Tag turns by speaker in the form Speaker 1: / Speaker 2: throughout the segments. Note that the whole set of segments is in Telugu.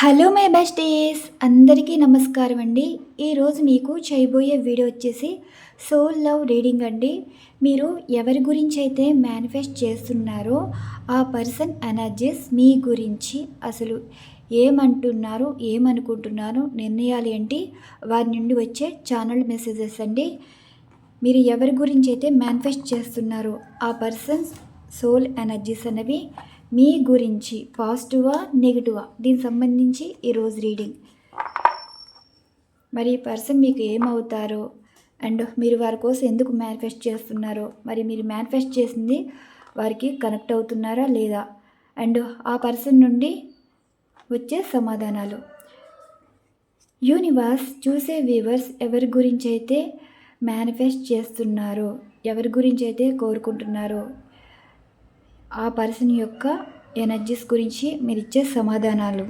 Speaker 1: హలో మై బెస్టీస్ అందరికీ నమస్కారం అండి. ఈరోజు మీకు చేయబోయే వీడియో వచ్చేసి సోల్ లవ్ రీడింగ్ అండి. మీరు ఎవరి గురించి అయితే మేనిఫెస్ట్ చేస్తున్నారో ఆ పర్సన్ ఎనర్జీస్ మీ గురించి అసలు ఏమంటున్నారు ఏమనుకుంటున్నారు నిర్ణయాలు ఏంటి? వారి నుండి వచ్చే ఛానల్ మెసేజెస్ అండి. మీరు ఎవరి గురించి అయితే మేనిఫెస్ట్ చేస్తున్నారో ఆ పర్సన్స్ సోల్ ఎనర్జీస్ అనేవి మీ గురించి పాజిటివా నెగిటివా? దీనికి సంబంధించి ఈరోజు రీడింగ్. మరి ఈ పర్సన్ మీకు ఏమవుతారో అండ్ మీరు వారి కోసం ఎందుకు మేనిఫెస్ట్ చేస్తున్నారో మరి మీరు మేనిఫెస్ట్ చేసింది వారికి కనెక్ట్ అవుతున్నారా లేదా? అండ్ ఆ పర్సన్ నుండి వచ్చే సమాధానాలు. యూనివర్స్ చూసే వ్యూవర్స్ ఎవరి గురించి అయితే మేనిఫెస్ట్ చేస్తున్నారో ఎవరి గురించి అయితే కోరుకుంటున్నారో ఆ పర్సన్ యొక్క ఎనర్జీస్ గురించి మీరు ఇచ్చే సమాధానాలు.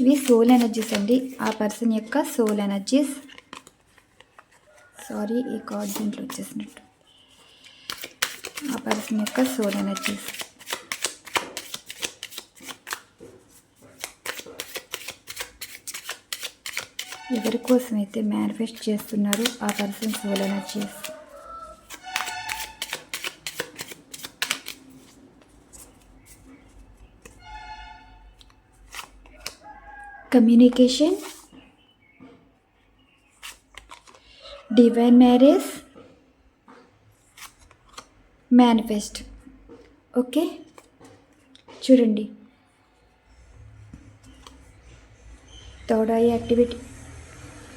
Speaker 1: ఇవి సోల్ ఎనర్జీస్ అండి. ఆ పర్సన్ యొక్క సోల్ ఎనర్జీస్. సారీ ఈ కార్డ్ దీంట్లో వచ్చేసినట్టు. ఆ పర్సన్ యొక్క సోల్ ఎనర్జీస్. ఎవరి కోసం అయితే మేనిఫెస్ట్ చేస్తున్నారో ఆ person soul energies communication divine marriage manifest. Okay? చూడండి. Third eye activity.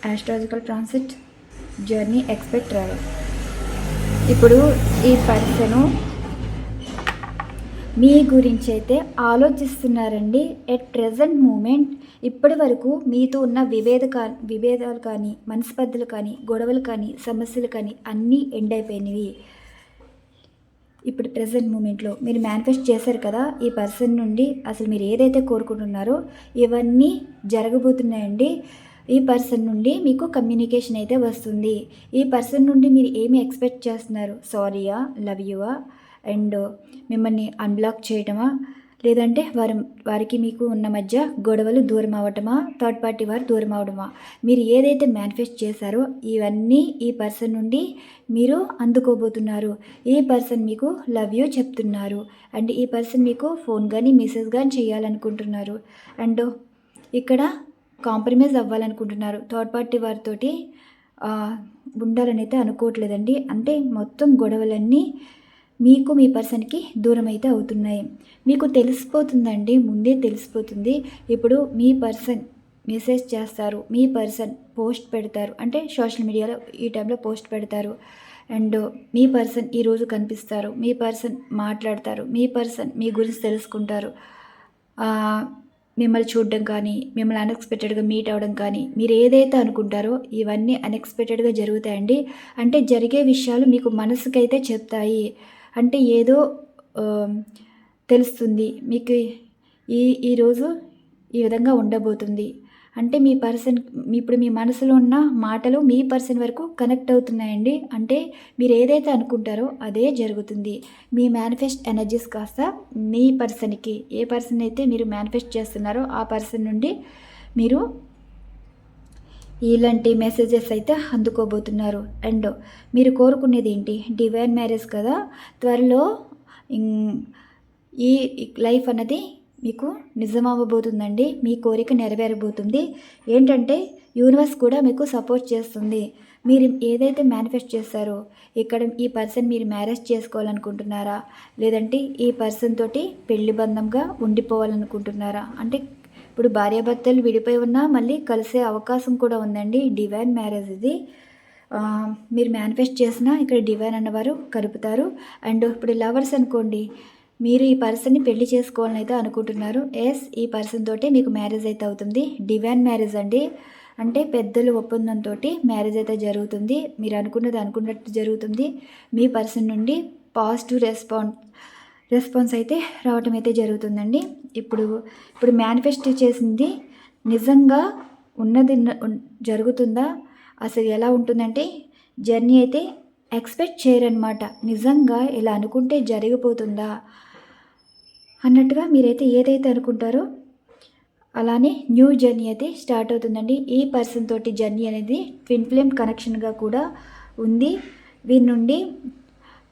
Speaker 1: Astrological transit journey expect travel ఇప్పుడు ఈ పర్సను మీ గురించి అయితే ఆలోచిస్తున్నారండి. ఎట్ ప్రెజెంట్ మూమెంట్ ఇప్పటి వరకు మీతో ఉన్న విభేద కా విభేదాలు కానీ మనస్పర్ధలు కానీ గొడవలు కానీ సమస్యలు కానీ అన్నీ ఎండ్ అయిపోయినవి. ఇప్పుడు ప్రజెంట్ మూమెంట్లో మీరు మేనిఫెస్ట్ చేశారు కదా ఈ పర్సన్ నుండి అసలు మీరు ఏదైతే కోరుకుంటున్నారో ఇవన్నీ జరగబోతున్నాయండి. ఈ పర్సన్ నుండి మీకు కమ్యూనికేషన్ అయితే వస్తుంది. ఈ పర్సన్ నుండి మీరు ఏమి ఎక్స్పెక్ట్ చేస్తున్నారు? సారీయా? లవ్ యువా అండ్ మిమ్మల్ని అన్బ్లాక్ చేయటమా? లేదంటే వారి వారికి మీకు ఉన్న మధ్య గొడవలు దూరం అవ్వటమా? థర్డ్ పార్టీ వారు దూరం అవడమా మీరు ఏదైతే మేనిఫెస్ట్ చేశారో ఇవన్నీ ఈ పర్సన్ నుండి మీరు అందుకోబోతున్నారు. ఈ పర్సన్ మీకు లవ్ యూ చెప్తున్నారు. అండ్ ఈ పర్సన్ మీకు ఫోన్ కానీ మెసేజ్ కానీ చేయాలనుకుంటున్నారు. అండ్ ఇక్కడ కాంప్రమైజ్ అవ్వాలనుకుంటున్నారు. థర్డ్ పార్టీ వారితోటి ఉండాలని అయితే అనుకోవట్లేదండి. అంటే మొత్తం గొడవలన్నీ మీకు మీ పర్సన్కి దూరం అయితే అవుతున్నాయి. మీకు తెలిసిపోతుందండి ముందే తెలిసిపోతుంది. ఇప్పుడు మీ పర్సన్ మెసేజ్ చేస్తారు మీ పర్సన్ పోస్ట్ పెడతారు. అంటే సోషల్ మీడియాలో ఈ టైంలో పోస్ట్ పెడతారు. అండ్ మీ పర్సన్ ఈరోజు కనిపిస్తారు మీ పర్సన్ మాట్లాడతారు మీ పర్సన్ మీ గురించి తెలుసుకుంటారు. మిమ్మల్ని చూడడం కానీ మిమ్మల్ని అన్ఎక్స్పెక్టెడ్గా మీట్ అవ్వడం కానీ మీరు ఏదైతే అనుకుంటారో ఇవన్నీ అన్ఎక్స్పెక్టెడ్గా జరుగుతాయండి. అంటే జరిగే విషయాలు మీకు మనసుకైతే చెప్తాయి. అంటే ఏదో తెలుస్తుంది. మీకు ఈ ఈరోజు ఈ విధంగా ఉండబోతుంది. అంటే మీ పర్సన్ ఇప్పుడు మీ మనసులో ఉన్న మాటలు మీ పర్సన్ వరకు కనెక్ట్ అవుతున్నాయండి. అంటే మీరు ఏదైతే అనుకుంటారో అదే జరుగుతుంది. మీ మేనిఫెస్ట్ ఎనర్జీస్ కాస్త మీ పర్సన్కి ఏ పర్సన్ అయితే మీరు మేనిఫెస్ట్ చేస్తున్నారో ఆ పర్సన్ నుండి మీరు ఇలాంటి మెసేజెస్ అయితే అందుకోబోతున్నారు. అండ్ మీరు కోరుకునేది ఏంటి? డివైన్ మ్యారేజ్ కదా. త్వరలో ఈ లైఫ్ అన్నది మీకు నిజం అవ్వబోతుందండి మీ కోరిక నెరవేరబోతుంది. ఏంటంటే యూనివర్స్ కూడా మీకు సపోర్ట్ చేస్తుంది. మీరు ఏదైతే మేనిఫెస్ట్ చేస్తారో ఇక్కడ ఈ పర్సన్ మీరు మ్యారేజ్ చేసుకోవాలనుకుంటున్నారా? లేదంటే ఈ పర్సన్ తోటి పెళ్ళి బంధంగా ఉండిపోవాలనుకుంటున్నారా? అంటే ఇప్పుడు భార్యాభర్తలు విడిపోయి ఉన్నా మళ్ళీ కలిసే అవకాశం కూడా ఉందండి డివైన్ మ్యారేజ్ ఇది. మీరు మేనిఫెస్ట్ చేసినా ఇక్కడ డివైన్ అన్నవారు కలుపుతారు. అండ్ ఇప్పుడు లవర్స్ అనుకోండి మీరు ఈ పర్సన్ని పెళ్ళి చేసుకోవాలని అయితే అనుకుంటున్నారు. ఎస్ ఈ పర్సన్ తోటి మీకు మ్యారేజ్ అయితే అవుతుంది. డివైన్ మ్యారేజ్ అండి. అంటే పెద్దలు ఒప్పందంతో మ్యారేజ్ అయితే జరుగుతుంది. మీరు అనుకున్నది అనుకున్నట్టు జరుగుతుంది. మీ పర్సన్ నుండి పాజిటివ్ రెస్పాన్స్ రెస్పాన్స్ అయితే రావటం అయితే జరుగుతుందండి. ఇప్పుడు ఇప్పుడు మేనిఫెస్ట్ చేసింది నిజంగా ఉన్నది జరుగుతుందా? అసలు ఎలా ఉంటుందంటే జర్నీ అయితే ఎక్స్పెక్ట్ చేయరనమాట నిజంగా ఇలా అనుకుంటే జరిగిపోతుందా? అన్నట్టుగా మీరైతే ఏదైతే అనుకుంటారో అలానే న్యూ జర్నీ అయితే స్టార్ట్ అవుతుందండి. ఈ పర్సన్ తోటి జర్నీ అనేది ట్విన్ ఫ్లేమ్ కనెక్షన్గా కూడా ఉంది. వీరి నుండి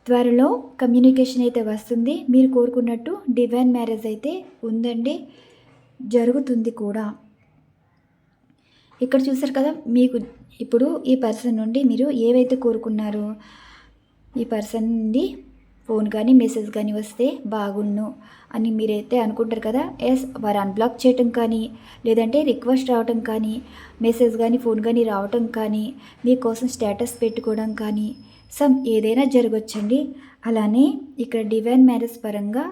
Speaker 1: త్వరలో కమ్యూనికేషన్ అయితే వస్తుంది. మీరు కోరుకున్నట్టు డివైన్ మ్యారేజ్ అయితే ఉందండి. జరుగుతుంది కూడా. ఇక్కడ చూసారు కదా మీకు ఇప్పుడు ఈ పర్సన్ నుండి మీరు ఏవైతే కోరుకున్నారో ఈ పర్సన్ నుండి ఫోన్ కానీ మెసేజ్ కానీ వస్తే బాగుండు అని మీరైతే అనుకుంటారు కదా. ఎస్ వారు అన్బ్లాక్ చేయటం కానీ లేదంటే రిక్వెస్ట్ రావటం కానీ మెసేజ్ కానీ ఫోన్ కానీ రావటం కానీ మీకోసం స్టేటస్ పెట్టుకోవడం కానీ సమ్ ఏదైనా జరగచ్చండి. అలానే ఇక్కడ డివైన్ మ్యారేజ్ పరంగా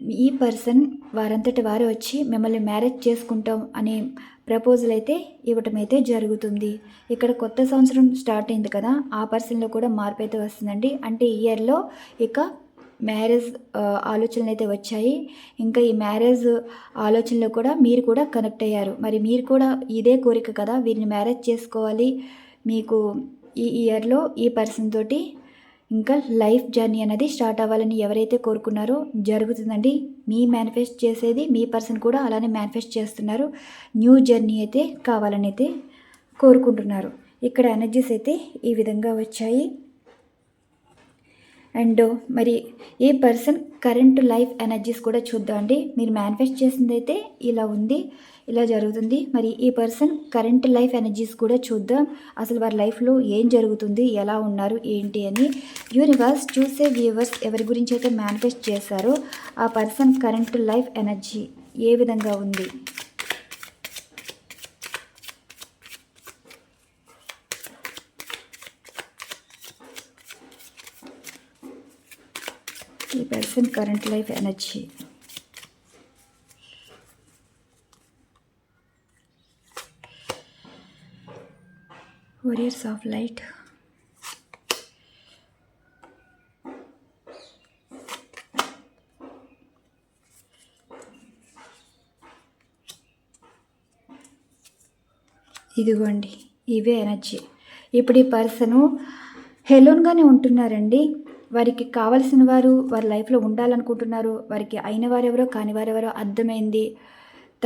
Speaker 1: ఈ పర్సన్ వారంతటి వారే వచ్చి మిమ్మల్ని మ్యారేజ్ చేసుకుంటాం అనే ప్రపోజల్ అయితే ఇవ్వటం అయితే జరుగుతుంది. ఇక్కడ కొత్త సంవత్సరం స్టార్ట్ అయింది కదా ఆ పర్సన్లో కూడా మార్పు అయితే వస్తుందండి. అంటే ఈ ఇయర్లో ఇక మ్యారేజ్ ఆలోచనలు అయితే వచ్చాయి. ఇంకా ఈ మ్యారేజ్ ఆలోచనలో కూడా మీరు కూడా కనెక్ట్ అయ్యారు. మరి మీరు కూడా ఇదే కోరిక కదా వీరిని మ్యారేజ్ చేసుకోవాలి. మీకు ఈ ఇయర్లో ఈ పర్సన్ తోటి ఇంకా లైఫ్ జర్నీ అనేది స్టార్ట్ అవ్వాలని ఎవరైతే కోరుకున్నారో జరుగుతుందండి. మీ మేనిఫెస్ట్ చేసేది మీ పర్సన్ కూడా అలానే మేనిఫెస్ట్ చేస్తున్నారు. న్యూ జర్నీ అయితే కావాలని అయితే కోరుకుంటున్నారు. ఇక్కడ ఎనర్జీస్ అయితే ఈ విధంగా వచ్చాయి. అండ్ మరి ఏ పర్సన్ కరెంట్ లైఫ్ ఎనర్జీస్ కూడా చూద్దాం అండి మీరు మేనిఫెస్ట్ చేసింది అయితే ఇలా ఉంది. ఇలా జరుగుతుంది. మరి ఈ పర్సన్ కరెంట్ లైఫ్ ఎనర్జీస్ కూడా చూద్దాం. అసలు వారి లైఫ్లో ఏం జరుగుతుంది? ఎలా ఉన్నారు? ఏంటి అని యూనివర్స్ చూసే వ్యూవర్స్ ఎవరి గురించి అయితే మేనిఫెస్ట్ చేశారో ఆ పర్సన్ కరెంట్ లైఫ్ ఎనర్జీ ఏ విధంగా ఉంది? ఈ person current life energy warriors of light ఇదిగోండి ఇవే ఎనర్జీ. ఇప్పుడు ఈ పర్సను హెలోన్గానే ఉంటున్నారండి. వారికి కావలసిన వారు వారి లైఫ్లో ఉండాలనుకుంటున్నారు. వారికి అయిన వారెవరో కాని వారెవరో అర్థమైంది.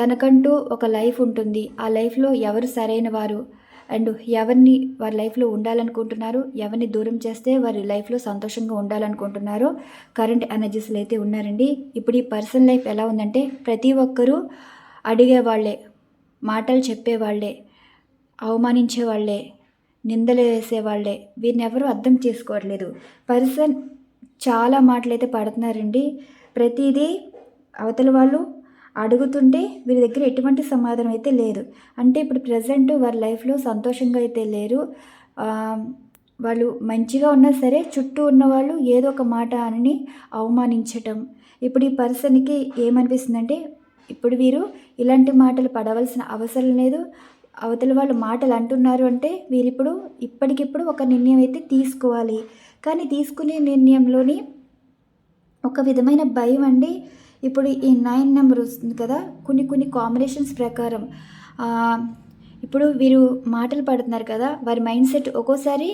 Speaker 1: తనకంటూ ఒక లైఫ్ ఉంటుంది. ఆ లైఫ్లో ఎవరు సరైన వారు? అండ్ ఎవరిని వారి లైఫ్లో ఉండాలనుకుంటున్నారు ఎవరిని దూరం చేస్తే వారి లైఫ్లో సంతోషంగా ఉండాలనుకుంటున్నారో కరెంట్ ఎనర్జీస్లో అయితే ఉన్నారండి. ఇప్పుడు ఈ పర్సన్ లైఫ్ ఎలా ఉందంటే ప్రతి ఒక్కరూ అడిగేవాళ్ళే మాటలు చెప్పేవాళ్ళే అవమానించే వాళ్ళే నిందలు వేసేవాళ్ళే వీరిని ఎవరు అర్థం చేసుకోవట్లేదు. పర్సన్ చాలా మాటలు అయితే పడుతున్నారండి. ప్రతిదీ అవతల వాళ్ళు అడుగుతుంటే వీరి దగ్గర ఎటువంటి సమాధానం అయితే లేదు. అంటే ఇప్పుడు ప్రజెంట్ వారి లైఫ్లో సంతోషంగా అయితే లేరు. వాళ్ళు మంచిగా ఉన్నా సరే చుట్టూ ఉన్న వాళ్ళు ఏదో ఒక మాట అని అవమానించటం. ఇప్పుడు ఈ పర్సన్కి ఏమనిపిస్తుందంటే ఇప్పుడు వీరు ఇలాంటి మాటలు పడవలసిన అవసరం లేదు. అవతల వాళ్ళు మాటలు అంటున్నారు అంటే వీరిప్పుడు ఇప్పటికిప్పుడు ఒక నిర్ణయం అయితే తీసుకోవాలి. కానీ తీసుకునే నిర్ణయంలోని ఒక విధమైన భయం అండి. ఇప్పుడు ఈ నైన్ నెంబర్ వస్తుంది కదా కొన్ని కొన్ని కాంబినేషన్స్ ప్రకారం. ఇప్పుడు వీరు మాటలు పడుతున్నారు కదా వారి మైండ్ సెట్ ఒక్కోసారి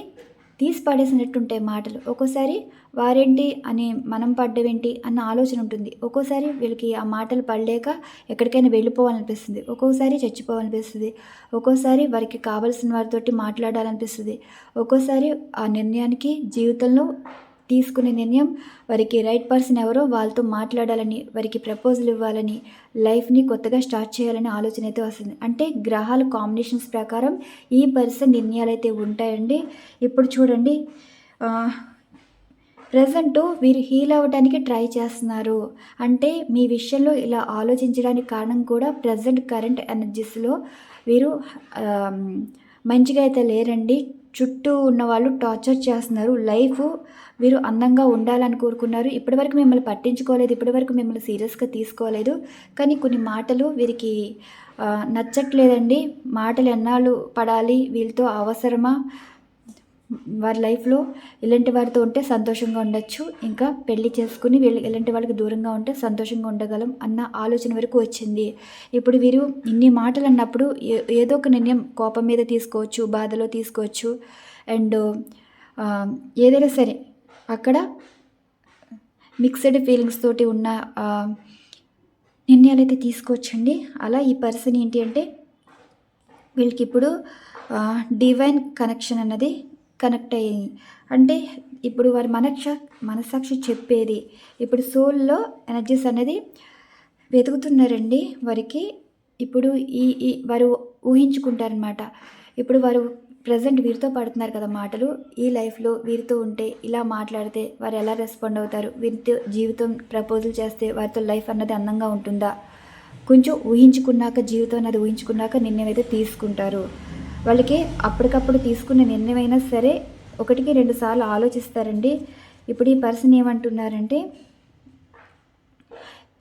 Speaker 1: తీసి పడేసినట్టుంటాయి మాటలు. ఒక్కోసారి వారేంటి అని మనం పడ్డవేంటి అన్న ఆలోచన ఉంటుంది. ఒక్కోసారి వీళ్ళకి ఆ మాటలు పడలేక ఎక్కడికైనా వెళ్ళిపోవాలనిపిస్తుంది. ఒక్కోసారి చచ్చిపోవాలనిపిస్తుంది. ఒక్కోసారి వారికి కావలసిన వారితోటి మాట్లాడాలనిపిస్తుంది. ఒక్కోసారి ఆ నిర్ణయానికి జీవితంలో తీసుకునే నిర్ణయం వారికి రైట్ పర్సన్ ఎవరో వాళ్ళతో మాట్లాడాలని వారికి ప్రపోజల్ ఇవ్వాలని లైఫ్ని కొత్తగా స్టార్ట్ చేయాలని ఆలోచన అయితే వస్తుంది. అంటే గ్రహాల కాంబినేషన్స్ ప్రకారం ఈ పర్సన్ నిర్ణయాలు అయితే ఉంటాయండి. ఇప్పుడు చూడండి ప్రజెంట్ వీరు హీల్ అవ్వడానికి ట్రై చేస్తున్నారు. అంటే మీ విషయంలో ఇలా ఆలోచించడానికి కారణం కూడా ప్రజెంట్ కరెంట్ ఎనర్జీస్లో వీరు మంచిగా అయితే లేరండి. చుట్టూ ఉన్న వాళ్ళు టార్చర్ చేస్తున్నారు. లైఫ్ వీరు అందంగా ఉండాలని కోరుకున్నారు. ఇప్పటివరకు మిమ్మల్ని పట్టించుకోలేదు. ఇప్పటివరకు మిమ్మల్ని సీరియస్గా తీసుకోలేదు. కానీ కొన్ని మాటలు వీరికి నచ్చట్లేదండి. మాటలు ఎన్నాళ్ళు పడాలి? వీళ్ళతో అవసరమా? వారి లైఫ్లో ఇలాంటి వారితో ఉంటే సంతోషంగా ఉండొచ్చు. ఇంకా పెళ్ళి చేసుకుని వీళ్ళు ఇలాంటి వాళ్ళకి దూరంగా ఉంటే సంతోషంగా ఉండగలం అన్న ఆలోచన వరకు వచ్చింది. ఇప్పుడు వీరు ఇన్ని మాటలు అన్నప్పుడు ఏ- ఏదో ఒక నిర్ణయం కోపం మీద తీసుకోవచ్చు బాధలో తీసుకోవచ్చు. అండ్ ఏదైనా సరే అక్కడ మిక్స్డ్ ఫీలింగ్స్ తోటి ఉన్న నిర్ణయాలు అయితే తీసుకోవచ్చండి. అలా ఈ పర్సన్ ఏంటి అంటే వీళ్ళకి ఇప్పుడు డివైన్ కనెక్షన్ అన్నది కనెక్ట్ అయ్యింది అంటే ఇప్పుడు వారి మనక్ష మనసాక్షి చెప్పేది. ఇప్పుడు సోల్లో ఎనర్జీస్ అనేది వెతుకుతున్నారండి వారికి. ఇప్పుడు ఈ ఈ వారు ఊహించుకుంటారనమాట ఇప్పుడు వారు ప్రజెంట్ వీరితో పడుతున్నారు కదా మాటలు. ఈ లైఫ్లో వీరితో ఉంటే ఇలా మాట్లాడితే వారు ఎలా రెస్పాండ్ అవుతారు? వీరితో జీవితం ప్రపోజల్ చేస్తే వారితో లైఫ్ అన్నది అందంగా ఉంటుందా? కొంచెం ఊహించుకున్నాక జీవితం అన్నది ఊహించుకున్నాక నిర్ణయం అయితే తీసుకుంటారు. వాళ్ళకి అప్పటికప్పుడు తీసుకున్న నిర్ణయమైనా సరే ఒకటికి రెండు సార్లు ఆలోచిస్తారండి. ఇప్పుడు ఈ పర్సన్ ఏమంటున్నారంటే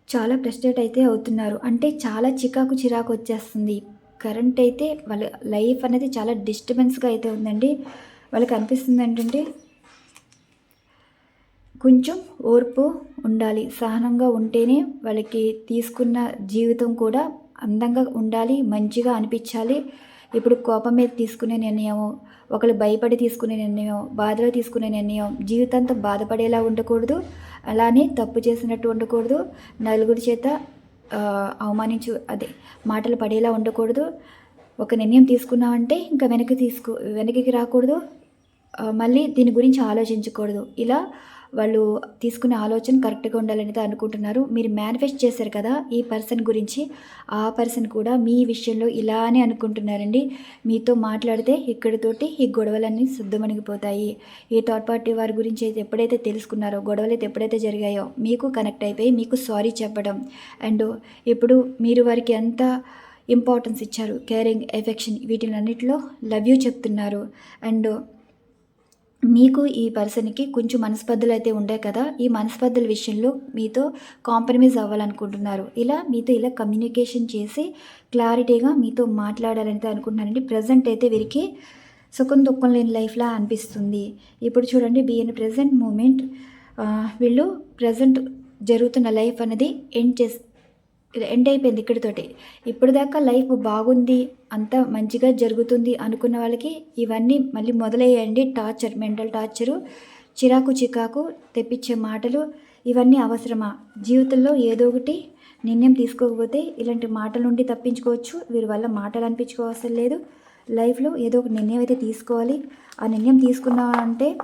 Speaker 1: చాలా ఫ్రస్ట్రేట్ అయితే అవుతున్నారు. అంటే చాలా చికాకు చిరాకు వచ్చేస్తుంది. కరెంట్ అయితే వాళ్ళ లైఫ్ అనేది చాలా డిస్టర్బెన్స్గా అయితే ఉందండి. వాళ్ళకి అనిపిస్తుంది ఏంటంటే కొంచెం ఓర్పు ఉండాలి. సహనంగా ఉంటేనే వాళ్ళకి తీసుకున్న జీవితం కూడా అందంగా ఉండాలి మంచిగా అనిపించాలి. ఇప్పుడు కోపం మీద తీసుకునే నిర్ణయం ఒకళ్ళు భయపడి తీసుకునే నిర్ణయం బాధలో తీసుకునే నిర్ణయం జీవితాంతం బాధపడేలా ఉండకూడదు అలానే తప్పు చేసినట్టు ఉండకూడదు నలుగురి చేత అవమానించు అదే మాటలు పడేలా ఉండకూడదు. ఒక నిర్ణయం తీసుకున్నామంటే ఇంకా వెనక్కి తీసుకు వెనక్కి రాకూడదు. మళ్ళీ దీని గురించి ఆలోచించకూడదు. ఇలా వాళ్ళు తీసుకునే ఆలోచన కరెక్ట్గా ఉండాలనేది అనుకుంటున్నారు. మీరు మేనిఫెస్ట్ చేశారు కదా ఈ పర్సన్ గురించి ఆ పర్సన్ కూడా మీ విషయంలో ఇలానే అనుకుంటున్నారండి. మీతో మాట్లాడితే ఇక్కడితోటి ఈ గొడవలన్నీ శుద్ధమణిగిపోతాయి ఈ థర్డ్ పార్టీ వారి గురించి అయితే ఎప్పుడైతే తెలుసుకున్నారో గొడవలు అయితే ఎప్పుడైతే జరిగాయో మీకు కనెక్ట్ అయిపోయి మీకు సారీ చెప్పడం. అండ్ ఇప్పుడు మీరు వారికి ఎంత ఇంపార్టెన్స్ ఇచ్చారు కేరింగ్ ఎఫెక్షన్ వీటిలన్నిటిలో లవ్ యూ చెప్తున్నారు. అండ్ మీకు ఈ పర్సన్కి కొంచెం మనస్పర్ధలు అయితే ఉండే కదా ఈ మనస్పర్ధల విషయంలో మీతో కాంప్రమైజ్ అవ్వాలనుకుంటున్నారు. ఇలా మీతో ఇలా కమ్యూనికేషన్ చేసి క్లారిటీగా మీతో మాట్లాడాలని అనుకుంటున్నారండి ప్రజెంట్ అయితే వీరికి సుఖం దుఃఖం లేని లైఫ్లా అనిపిస్తుంది. ఇప్పుడు చూడండి బిఎన్ ప్రజెంట్ మూమెంట్ వీళ్ళు ప్రజెంట్ జరుగుతున్న లైఫ్ అనేది ఎండ్ చేసి ఎండ్ అయిపోయింది ఇక్కడితోటి. ఇప్పటిదాకా దాకా లైఫ్ బాగుంది అంతా మంచిగా జరుగుతుంది అనుకున్న వాళ్ళకి ఇవన్నీ మళ్ళీ మొదలయ్యాయండి టార్చర్ మెంటల్ టార్చరు చిరాకు చికాకు తెప్పించే మాటలు ఇవన్నీ అవసరమా? జీవితంలో ఏదో ఒకటి నిర్ణయం తీసుకోకపోతే ఇలాంటి మాటల నుండి తప్పించుకోవచ్చు. వీరి వల్ల మాటలు అనిపించుకోవాల్సిన లేదు. లైఫ్లో ఏదో ఒక నిర్ణయం అయితే తీసుకోవాలి. ఆ నిర్ణయం తీసుకున్నామంటే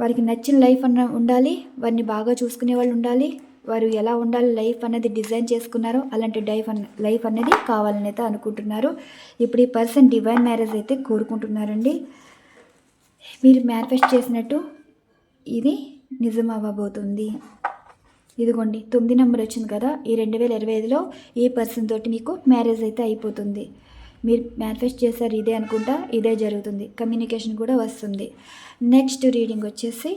Speaker 1: వారికి నచ్చిన లైఫ్ అన్న ఉండాలి. వారిని బాగా చూసుకునే వాళ్ళు ఉండాలి. వారు ఎలా ఉండాలి లైఫ్ అనేది డిజైన్ చేసుకున్నారో అలాంటి డైఫ్ లైఫ్ అనేది కావాలని అయితే అనుకుంటున్నారు. ఇప్పుడు ఈ పర్సన్ డివైన్ మ్యారేజ్ అయితే కోరుకుంటున్నారండి. మీరు మేనిఫెస్ట్ చేసినట్టు ఇది నిజం అవ్వబోతుంది. ఇదిగోండి తొమ్మిది నెంబర్ వచ్చింది కదా ఈ రెండు వేల ఇరవై ఐదులో ఈ పర్సన్ తోటి మీకు మ్యారేజ్ అయితే అయిపోతుంది? మీరు మేనిఫెస్ట్ చేశారు ఇదే అనుకుంటా ఇదే జరుగుతుంది కమ్యూనికేషన్ కూడా వస్తుంది. నెక్స్ట్ రీడింగ్ వచ్చేసి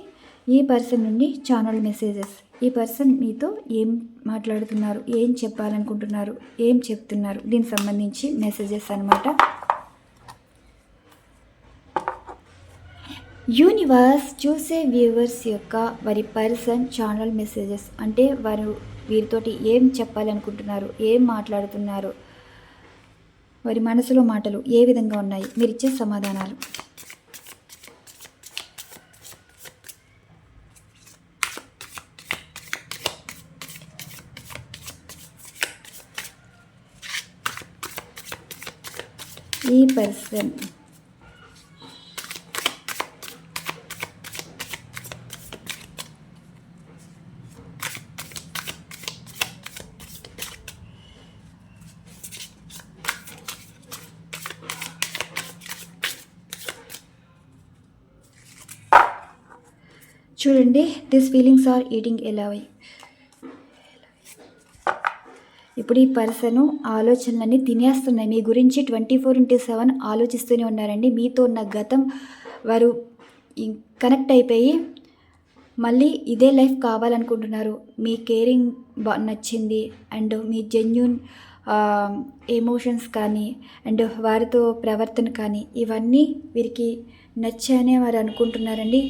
Speaker 1: ఈ పర్సన్ నుండి ఛానల్ మెసేజెస్. ఈ పర్సన్ మీతో ఏం మాట్లాడుతున్నారు ఏం చెప్పాలనుకుంటున్నారు ఏం చెప్తున్నారు దీనికి సంబంధించి మెసేజెస్ అన్నమాట. యూనివర్స్ చూసే వ్యూవర్స్ యొక్క వారి పర్సన్ ఛానల్ మెసేజెస్ అంటే వారు వీరితోటి ఏం చెప్పాలనుకుంటున్నారు ఏం మాట్లాడుతున్నారు వారి మనసులో మాటలు ఏ విధంగా ఉన్నాయి మీరు ఇచ్చే సమాధానాలు. ఈ పర్సన్ చూడండి దిస్ ఫీలింగ్స్ ఆర్ ఈటింగ్ ఎలావై ఇప్పుడు ఈ పర్సన్ ఆలోచనలన్నీ తినేస్తున్నాయి. మీ గురించి ట్వంటీ ఫోర్ ఇంటూ సెవెన్ ఆలోచిస్తూనే ఉన్నారండి. మీతో ఉన్న గతం వారు కనెక్ట్ అయిపోయి మళ్ళీ ఇదే లైఫ్ కావాలనుకుంటున్నారు. మీ కేరింగ్ బా నచ్చింది. అండ్ మీ జెన్యున్ ఎమోషన్స్ కానీ అండ్ వారితో ప్రవర్తన కానీ ఇవన్నీ వీరికి నచ్చాయనే వారు అనుకుంటున్నారండి.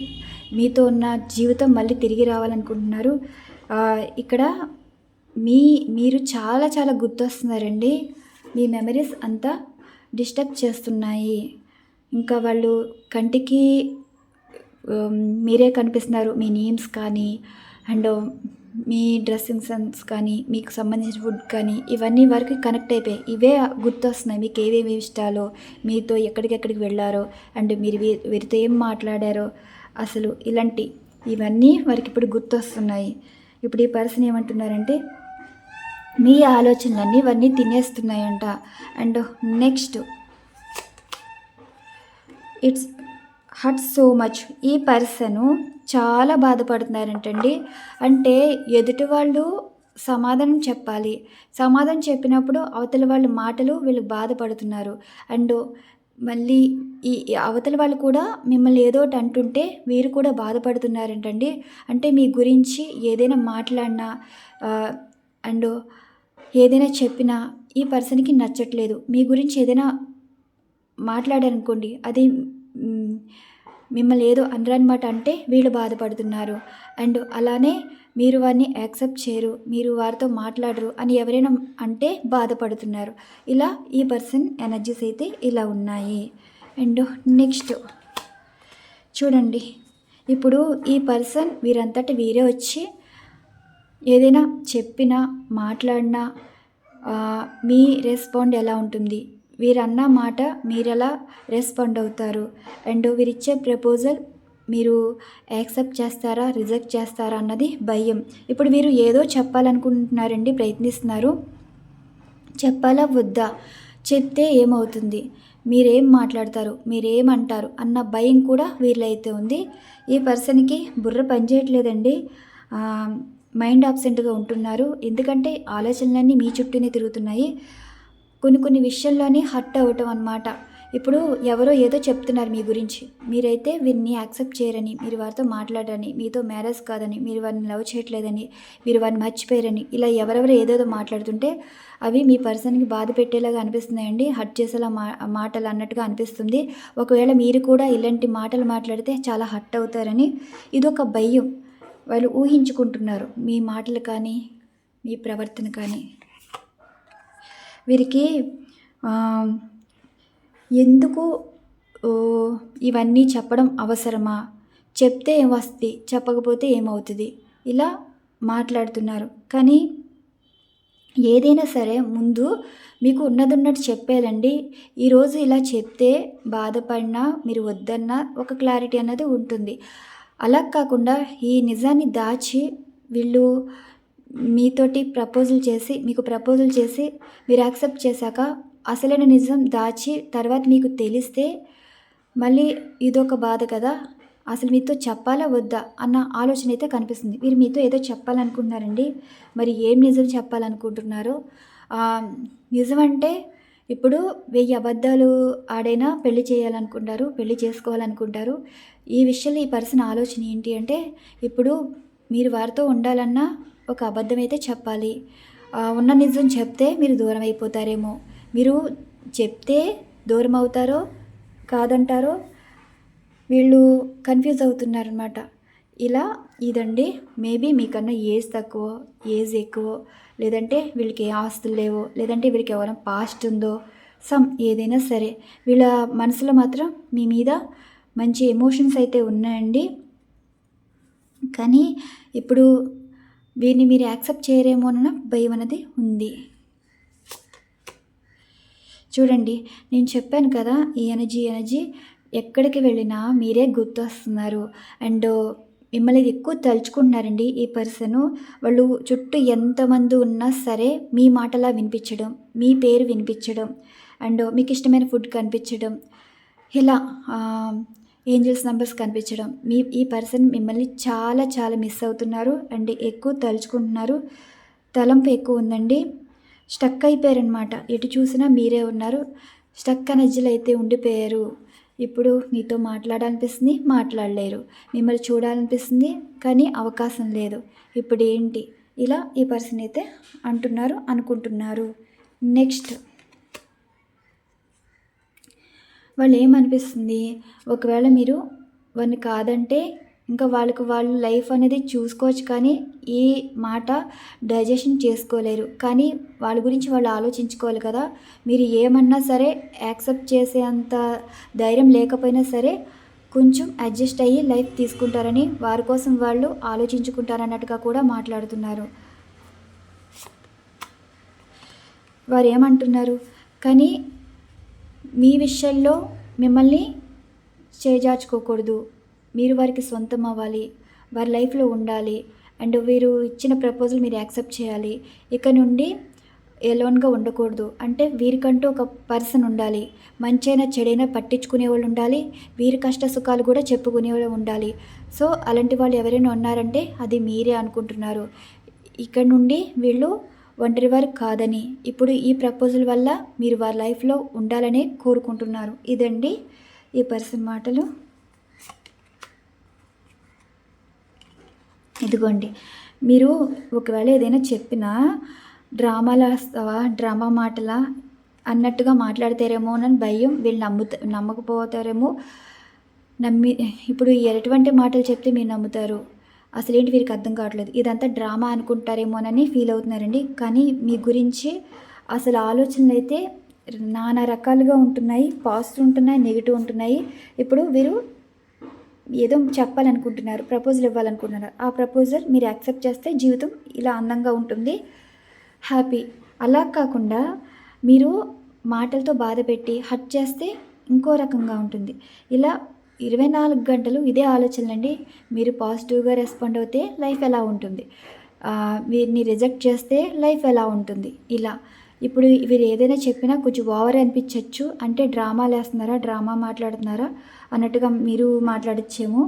Speaker 1: మీతో ఉన్న జీవితం మళ్ళీ తిరిగి రావాలనుకుంటున్నారు. ఇక్కడ మీ మీరు చాలా చాలా గుర్తొస్తున్నారండి. మీ మెమరీస్ అంతా డిస్టర్బ్ చేస్తున్నాయి. ఇంకా వాళ్ళు కంటికి మీరే కనిపిస్తున్నారు. మీ నేమ్స్ కానీ అండ్ మీ డ్రెస్సింగ్ సెన్స్ కానీ మీకు సంబంధించిన ఫుడ్ కానీ ఇవన్నీ వరకు కనెక్ట్ అయిపోయాయి. ఇవే గుర్తొస్తున్నాయి. మీకు ఏవేమి ఇష్టాలో మీతో ఎక్కడికెక్కడికి వెళ్ళారో అండ్ మీరు వీరితో ఏం మాట్లాడారో. అసలు ఇలాంటి ఇవన్నీ వారికి ఇప్పుడు గుర్తొస్తున్నాయి. ఇప్పుడు ఈ పర్సన్ ఏమంటున్నారంటే మీ ఆలోచనలన్నీ ఇవన్నీ తినేస్తున్నాయంట. And next it's hurt so much. ఈ పర్సను చాలా బాధపడుతున్నారంటండి. అంటే ఎదుటి వాళ్ళు సమాధానం చెప్పాలి. సమాధానం చెప్పినప్పుడు అవతల వాళ్ళ మాటలు వీళ్ళు బాధపడుతున్నారు. అండ్ మళ్ళీ ఈ అవతల వాళ్ళు కూడా మిమ్మల్ని ఏదో ఒకటి అంటుంటే వీరు కూడా బాధపడుతున్నారంటండి. అంటే మీ గురించి ఏదైనా మాట్లాడినా అండ్ ఏదైనా చెప్పినా ఈ పర్సన్కి నచ్చట్లేదు. మీ గురించి ఏదైనా మాట్లాడారనుకోండి అది మిమ్మల్ని ఏదో అనరనమాట అంటే వీళ్ళు బాధపడుతున్నారు. అండ్ అలానే మీరు వారిని యాక్సెప్ట్ చేయరు మీరు వారితో మాట్లాడరు అని ఎవరైనా అంటే బాధపడుతున్నారు. ఇలా ఈ పర్సన్ ఎనర్జీస్ అయితే ఇలా ఉన్నాయి. అండ్ నెక్స్ట్ చూడండి. ఇప్పుడు ఈ పర్సన్ వీరంతటి వీరే వచ్చి ఏదైనా చెప్పినా మాట్లాడినా మీ రెస్పాండ్ ఎలా ఉంటుంది? వీరన్న మాట మీరు ఎలా రెస్పాండ్ అవుతారు? అండ్ వీరిచ్చే ప్రపోజల్ మీరు యాక్సెప్ట్ చేస్తారా రిజెక్ట్ చేస్తారా అన్నది భయం. ఇప్పుడు వీరు ఏదో చెప్పాలనుకుంటున్నారండి ప్రయత్నిస్తున్నారు. చెప్పాలా వద్దా? చెప్తే ఏమవుతుంది? మీరేం మాట్లాడతారు? మీరేమంటారు? అన్న భయం కూడా వీళ్ళైతే ఉంది. ఈ పర్సన్కి బుర్ర పనిచేయట్లేదండి. మైండ్ ఆబ్సెంట్గా ఉంటున్నారు. ఎందుకంటే ఆలోచనలన్నీ మీ చుట్టూనే తిరుగుతున్నాయి. కొన్ని కొన్ని విషయాల్లోనే హర్ట్ అవ్వటం అన్నమాట. ఇప్పుడు ఎవరో ఏదో చెప్తున్నారు మీ గురించి. మీరైతే వీరిని యాక్సెప్ట్ చేయరని మీరు వారితో మాట్లాడరని మీతో మ్యారేజ్ కాదని మీరు వారిని లవ్ చేయట్లేదని మీరు వారిని మర్చిపోయారని ఇలా ఎవరెవరు ఏదేదో మాట్లాడుతుంటే అవి మీ పర్సన్కి బాధ పెట్టేలాగా అనిపిస్తున్నాయండి. హర్ట్ చేసేలా మా మాటలు అన్నట్టుగా అనిపిస్తుంది. ఒకవేళ మీరు కూడా ఇలాంటి మాటలు మాట్లాడితే చాలా హర్ట్ అవుతారని ఇదొక భయం. వాళ్ళు ఊహించుకుంటున్నారు మీ మాటలు కానీ మీ ప్రవర్తన కానీ. వీరికి ఎందుకు ఇవన్నీ చెప్పడం అవసరమా? చెప్తే ఏం వస్తుంది చెప్పకపోతే ఏమవుతుంది? ఇలా మాట్లాడుతున్నారు. కానీ ఏదైనా సరే ముందు మీకు ఉన్నది ఉన్నట్టు చెప్పేయాలండి ఈరోజు ఇలా చెప్తే బాధపడినా మీరు వద్దన్నా ఒక క్లారిటీ అన్నది ఉంటుంది. అలా కాకుండా ఈ నిజాన్ని దాచి వీళ్ళు మీతోటి ప్రపోజల్ చేసి మీకు ప్రపోజల్ చేసి మీరు యాక్సెప్ట్ చేశాక అసలైన నిజం దాచి తర్వాత మీకు తెలిస్తే మళ్ళీ ఇదొక బాధ కదా. అసలు మీతో చెప్పాలా వద్దా అన్న ఆలోచన అయితే కనిపిస్తుంది. మీరు మీతో ఏదో చెప్పాలనుకుంటున్నారండి. మరి ఏం నిజం చెప్పాలనుకుంటున్నారో? నిజం అంటే ఇప్పుడు వెయ్యి అబద్ధాలు ఆడైనా పెళ్ళి చేయాలనుకుంటారు పెళ్ళి చేసుకోవాలనుకుంటారు. ఈ విషయంలో ఈ పర్సన్ ఆలోచన ఏంటి అంటే ఇప్పుడు మీరు వారితో ఉండాలన్నా ఒక అబద్ధం అయితే చెప్పాలి ఉన్న నిజం చెప్తే మీరు దూరం అయిపోతారేమో. మీరు చెప్తే దూరం అవుతారో కాదంటారో వీళ్ళు కన్ఫ్యూజ్ అవుతున్నారనమాట ఇలా ఇదండి. మేబీ మీకన్నా ఏజ్ తక్కువ ఏజ్ ఎక్కువ లేదంటే వీళ్ళకి ఏ ఆస్తులు లేవో లేదంటే వీళ్ళకి ఎవరైనా పాస్ట్ ఉందో సమ్ ఏదైనా సరే. వీళ్ళ మనసులో మాత్రం మీ మీద మంచి ఎమోషన్స్ అయితే ఉన్నాయండి. కానీ ఇప్పుడు వీరిని మీరు యాక్సెప్ట్ చేయరేమోనన్న భయం అనేది ఉంది. చూడండి నేను చెప్పాను కదా ఈ ఎనర్జీ ఎనర్జీ ఎక్కడికి వెళ్ళినా మీరే గుర్తొస్తున్నారు. అండ్ మిమ్మల్ని ఎక్కువ తలుచుకుంటున్నారండి ఈ పర్సన్ వాళ్ళు చుట్టూ ఎంతమంది ఉన్నా సరే మీ మాటలా వినిపించడం మీ పేరు వినిపించడం అండ్ మీకు ఇష్టమైన ఫుడ్ కనిపించడం ఇలా ఏంజల్స్ నెంబర్స్ కనిపించడం. మీ ఈ పర్సన్ మిమ్మల్ని చాలా చాలా మిస్ అవుతున్నారు. అండ్ ఎక్కువ తలుచుకుంటున్నారు. తలంపు ఎక్కువ ఉందండి. స్టక్ అయిపోయారనమాట ఎటు చూసినా మీరే ఉన్నారు. స్టక్ ఎనర్జీలు అయితే ఉండిపోయారు. ఇప్పుడు మీతో మాట్లాడాలనిపిస్తుంది మాట్లాడలేరు. మిమ్మల్ని చూడాలనిపిస్తుంది కానీ అవకాశం లేదు. ఇప్పుడు ఏంటి? ఇలా ఈ పర్సన్ అయితే అంటున్నారు అనుకుంటున్నారు. నెక్స్ట్. వాళ్ళు ఏమనిపిస్తుంది ఒకవేళ మీరు వారిని కాదంటే ఇంకా వాళ్ళకి వాళ్ళు లైఫ్ అనేది చూసుకోవచ్చు కానీ ఈ మాట డైజెషన్ చేసుకోలేరు. కానీ వాళ్ళ గురించి వాళ్ళు ఆలోచించుకోవాలి కదా. మీరు ఏమన్నా సరే యాక్సెప్ట్ చేసే అంత ధైర్యం లేకపోయినా సరే కొంచెం అడ్జస్ట్ అయ్యి లైఫ్ తీసుకుంటారని వారి కోసం వాళ్ళు ఆలోచించుకుంటారన్నట్టుగా కూడా మాట్లాడుతున్నారు. వారు ఏమంటున్నారు కానీ మీ విషయంలో మిమ్మల్ని చేజార్చుకోకూడదు. మీరు వారికి సొంతం అవ్వాలి. వారి లైఫ్లో ఉండాలి. అండ్ వీరు ఇచ్చిన ప్రపోజల్ మీరు యాక్సెప్ట్ చేయాలి. ఇక నుండి ఎలోన్గా ఉండకూడదు. అంటే వీరికంటూ ఒక పర్సన్ ఉండాలి. మంచైనా చెడైనా పట్టించుకునే వాళ్ళు ఉండాలి. వీరి కష్ట సుఖాలు కూడా చెప్పుకునే వాళ్ళు ఉండాలి. సో అలాంటి వాళ్ళు ఎవరైనా ఉన్నారంటే అది మీరే అనుకుంటున్నారు. ఇక్కడ నుండి వీళ్ళు ఒంటరి వారు కాదని ఇప్పుడు ఈ ప్రపోజల్ వల్ల మీరు వారి లైఫ్లో ఉండాలనే కోరుకుంటున్నారు. ఇదండి ఈ పర్సన్ మాటలు. ఇదిగోండి. మీరు ఒకవేళ ఏదైనా చెప్పినా డ్రామాలా వస్తావా? డ్రామా మాటలా? అన్నట్టుగా మాట్లాడతారేమో అని భయం. వీళ్ళు నమ్ముత నమ్మకపోతారేమో. నమ్మి ఇప్పుడు ఎటువంటి మాటలు చెప్తే మీరు నమ్ముతారు? అసలు ఏంటి వీరికి అర్థం కావట్లేదు. ఇదంతా డ్రామా అనుకుంటారేమోనని ఫీల్ అవుతున్నారండి. కానీ మీ గురించి అసలు ఆలోచనలు అయితే నానా రకాలుగా ఉంటున్నాయి. పాజిటివ్ ఉంటున్నాయి నెగిటివ్ ఉంటున్నాయి. ఇప్పుడు వీరు ఏదో చెప్పాలనుకుంటున్నారు ప్రపోజల్ ఇవ్వాలనుకుంటున్నారు. ఆ ప్రపోజల్ మీరు యాక్సెప్ట్ చేస్తే జీవితం ఇలా అందంగా ఉంటుంది. హ్యాపీ. అలా కాకుండా మీరు మాటలతో బాధ పెట్టి హట్ చేస్తే ఇంకో రకంగా ఉంటుంది. ఇలా ఇరవై నాలుగు గంటలు ఇదే ఆలోచనలండి మీరు పాజిటివ్గా రెస్పాండ్ అవుతే లైఫ్ ఎలా ఉంటుంది? వీరిని రిజెక్ట్ చేస్తే లైఫ్ ఎలా ఉంటుంది? ఇలా. ఇప్పుడు వీరు ఏదైనా చెప్పినా కొంచెం ఓవర్ అనిపించవచ్చు అంటే డ్రామా లేస్తున్నారా? డ్రామా మాట్లాడుతున్నారా? అన్నట్టుగా మీరు మాట్లాడచ్చేమో.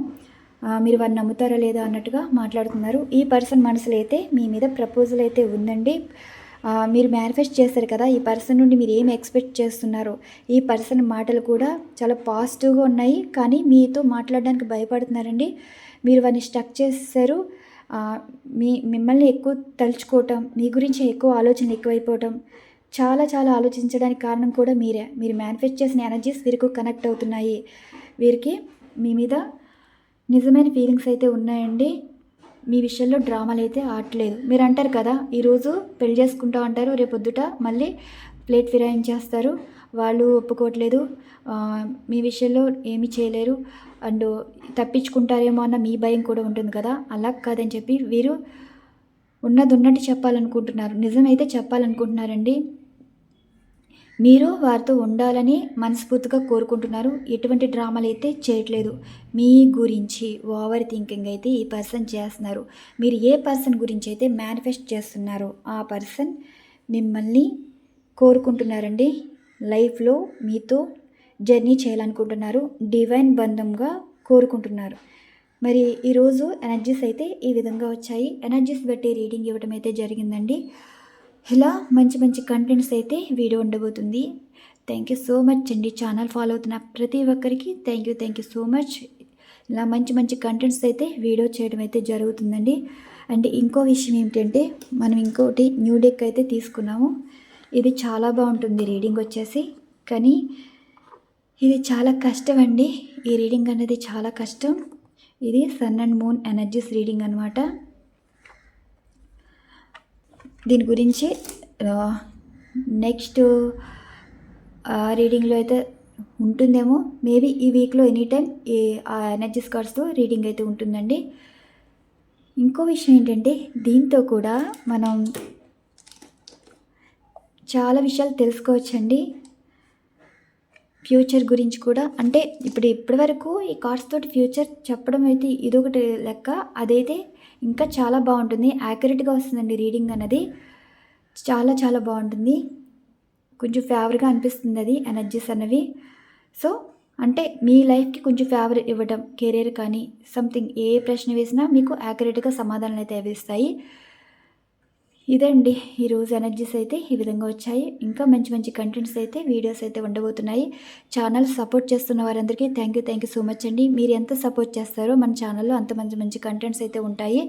Speaker 1: మీరు వారిని నమ్ముతారా లేదా? అన్నట్టుగా మాట్లాడుతున్నారు. ఈ పర్సన్ మనసులో అయితే మీ మీద ప్రపోజల్ అయితే ఉందండి. మీరు మేనిఫెస్ట్ చేశారు కదా ఈ పర్సన్ నుండి మీరు ఏం ఎక్స్పెక్ట్ చేస్తున్నారో? ఈ పర్సన్ మాటలు కూడా చాలా పాజిటివ్గా ఉన్నాయి కానీ మీతో మాట్లాడడానికి భయపడుతున్నారండి. మీరు వారిని స్టక్ చేశారు. మీ మిమ్మల్ని ఎక్కువ తలుచుకోవటం మీ గురించి ఎక్కువ ఆలోచనలు ఎక్కువైపోవటం చాలా చాలా ఆలోచించడానికి కారణం కూడా మీరే. మీరు మేనిఫెస్ట్ చేసిన ఎనర్జీస్ వీరికి కనెక్ట్ అవుతున్నాయి. వీరికి మీ మీద నిజమైన ఫీలింగ్స్ అయితే ఉన్నాయండి. మీ విషయంలో డ్రామాలు అయితే ఆడలేదు. మీరు అంటారు కదా ఈరోజు పెళ్ళి చేసుకుంటా అంటారు రేపొద్దుట మళ్ళీ ప్లేట్ ఫిరాయించేస్తారు. వాళ్ళు ఒప్పుకోవట్లేదు. మీ విషయంలో ఏమీ చేయలేరు. అండ్ తప్పించుకుంటారేమో అన్న మీ భయం కూడా ఉంటుంది కదా. అలా కాదని చెప్పి వీరు ఉన్నది ఉన్నట్టు చెప్పాలనుకుంటున్నారు. నిజమైతే చెప్పాలనుకుంటున్నారండి. మీరు వారితో ఉండాలని మనస్ఫూర్తిగా కోరుకుంటున్నారు. ఎటువంటి డ్రామాలు అయితే చేయట్లేదు. మీ గురించి ఓవర్ థింకింగ్ అయితే ఈ పర్సన్ చేస్తున్నారు. మీరు ఏ పర్సన్ గురించి అయితే మేనిఫెస్ట్ చేస్తున్నారో ఆ పర్సన్ మిమ్మల్ని కోరుకుంటున్నారండి. లైఫ్లో మీతో జర్నీ చేయాలనుకుంటున్నారు. డివైన్ బంధంగా కోరుకుంటున్నారు. మరి ఈరోజు ఎనర్జీస్ అయితే ఈ విధంగా వచ్చాయి. ఎనర్జీస్ బట్టి రీడింగ్ ఇవ్వడం అయితే జరిగిందండి. ఇలా మంచి మంచి కంటెంట్స్ అయితే వీడియో ఉండబోతుంది. థ్యాంక్ యూ సో మచ్ అండి. ఛానల్ ఫాలో అవుతున్న ప్రతి ఒక్కరికి thank you thank you so much ఇలా మంచి మంచి కంటెంట్స్ అయితే వీడియో చేయడం అయితే జరుగుతుందండి. అండ్ ఇంకో విషయం ఏమిటంటే మనం ఇంకోటి న్యూ డెక్ అయితే తీసుకున్నాము. ఇది చాలా బాగుంటుంది రీడింగ్ వచ్చేసి. కానీ ఇది చాలా కష్టం అండి. ఈ రీడింగ్ అనేది చాలా కష్టం. ఇది sun and moon energies reading అనమాట దీని గురించి నెక్స్ట్ రీడింగ్లో అయితే ఉంటుందేమో. మేబీ ఈ వీక్లో ఎనీ టైం ఈ ఆ ఎనర్జీస్ కార్డ్స్తో రీడింగ్ అయితే ఉంటుందండి. ఇంకో విషయం ఏంటంటే దీంతో కూడా మనం చాలా విషయాలు తెలుసుకోవచ్చండి. ఫ్యూచర్ గురించి కూడా. అంటే ఇప్పుడు ఇప్పటివరకు ఈ కార్డ్స్ తోటి ఫ్యూచర్ చెప్పడం అయితే ఇదొకటి లెక్క. అదైతే ఇంకా చాలా బాగుంటుంది. యాక్యురేట్గా వస్తుందండి రీడింగ్ అన్నది. చాలా చాలా బాగుంటుంది. కొంచెం ఫేవర్గా అనిపిస్తుంది అది ఎనర్జీస్ అన్నవి. సో అంటే మీ లైఫ్కి కొంచెం ఫేవర్ ఇవ్వడం కెరీర్ కానీ సంథింగ్ ఏ ప్రశ్న వేసినా మీకు యాక్యురేట్గా సమాధానాలు అయితే ఇస్తాయి ఇదండి. ఈరోజు ఎనర్జీస్ అయితే ఈ విధంగా వచ్చాయి. ఇంకా మంచి మంచి కంటెంట్స్ అయితే వీడియోస్ అయితే ఉండబోతున్నాయి. ఛానల్ సపోర్ట్ చేస్తున్న వారందరికీ thank you thank you so much అండి. మీరు ఎంత సపోర్ట్ చేస్తారో మన ఛానల్లో అంత మంచి మంచి కంటెంట్స్ అయితే ఉంటాయి.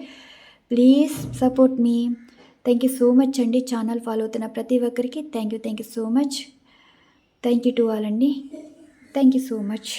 Speaker 1: ప్లీజ్ సపోర్ట్ మీ థ్యాంక్ యూ సో మచ్ అండి. ఛానల్ ఫాలో అవుతున్న ప్రతి ఒక్కరికి thank you thank you so much thank you to all అండి. Thank you so much